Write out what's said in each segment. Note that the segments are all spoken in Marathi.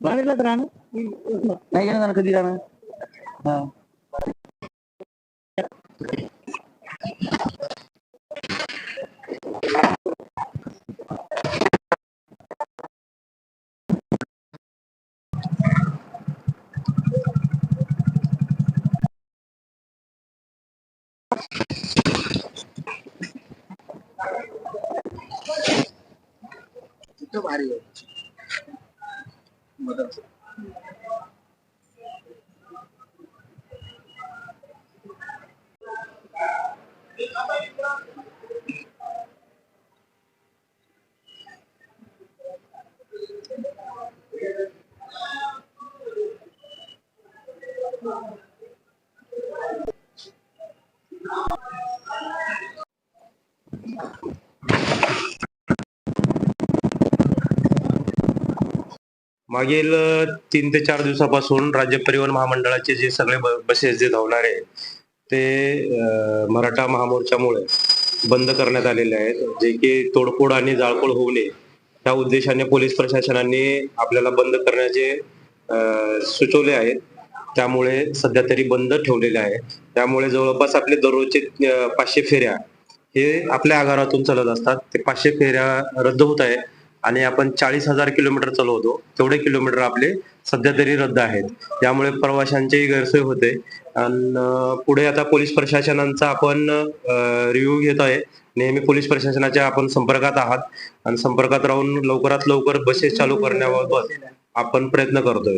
राणीलाच राहणं नाही गेलं ना कधी जाणं हा भारी મદદ Thank you. मागील तीन ते चार दिवसापासून राज्य परिवहन महामंडळाचे जे सगळे ब- बसेस जे धावणारे आहेत ते मराठा महामोर्चामुळे बंद करण्यात आलेले आहेत. जे की तोडफोड आणि जाळपोळ होऊ नये त्या उद्देशाने पोलीस प्रशासनाने आपल्याला बंद करण्याचे सुचवले आहेत. त्यामुळे सध्या तरी बंद ठेवलेले आहे त्यामुळे जवळपास आपले दररोजचे पाचशे फेऱ्या हे आपल्या आगारातून चालत असतात. ते पाचशे फेऱ्या रद्द होत आहे आणि आपण चाळीस हजार किलोमीटर चालवतो. तेवढे किलोमीटर आपले सध्या तरी रद्द आहेत. त्यामुळे प्रवाशांचीही गैरसोय होते. आणि पुढे आता पोलीस प्रशासनांचा आपण रिव्ह्यू घेत आहे. नेहमी पोलीस प्रशासनाच्या आपण संपर्कात आहात. आणि संपर्कात राहून लवकरात लवकर बसेस चालू करण्याबाबत आपण प्रयत्न करतोय.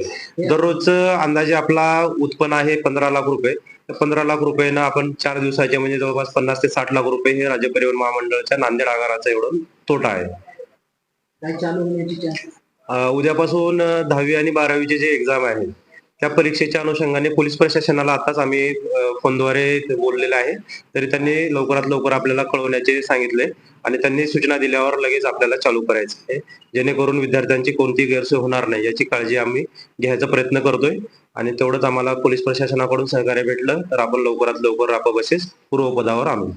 दररोज अंदाजे आपला उत्पन्न आहे पंधरा लाख रुपये. पंधरा लाख रुपयेनं आपण चार दिवसाचे म्हणजे जवळपास पन्नास ते साठ लाख रुपये हे राज्य परिवहन महामंडळाच्या नांदेड आगाराचा एवढं तोटा आहे. काय चालू होण्याची उद्यापासून दहावी आणि बारावीचे जे एक्झाम आहेत त्या परीक्षेच्या अनुषंगाने पोलीस प्रशासनाला आताच आम्ही फोनद्वारे बोललेलं आहे. तरी त्यांनी लवकरात लवकर आपल्याला कळवण्याचे सांगितले आणि त्यांनी सूचना दिल्यावर लगेच आपल्याला चालू करायचं आहे. जेणेकरून विद्यार्थ्यांची कोणती गैरसोय होणार नाही याची काळजी आम्ही घ्यायचा प्रयत्न करतोय. आणि तेवढंच आम्हाला पोलीस प्रशासनाकडून सहकार्य भेटलं तर आपण लवकरात लवकर आपण बसेस पूर्वपदावर आणू.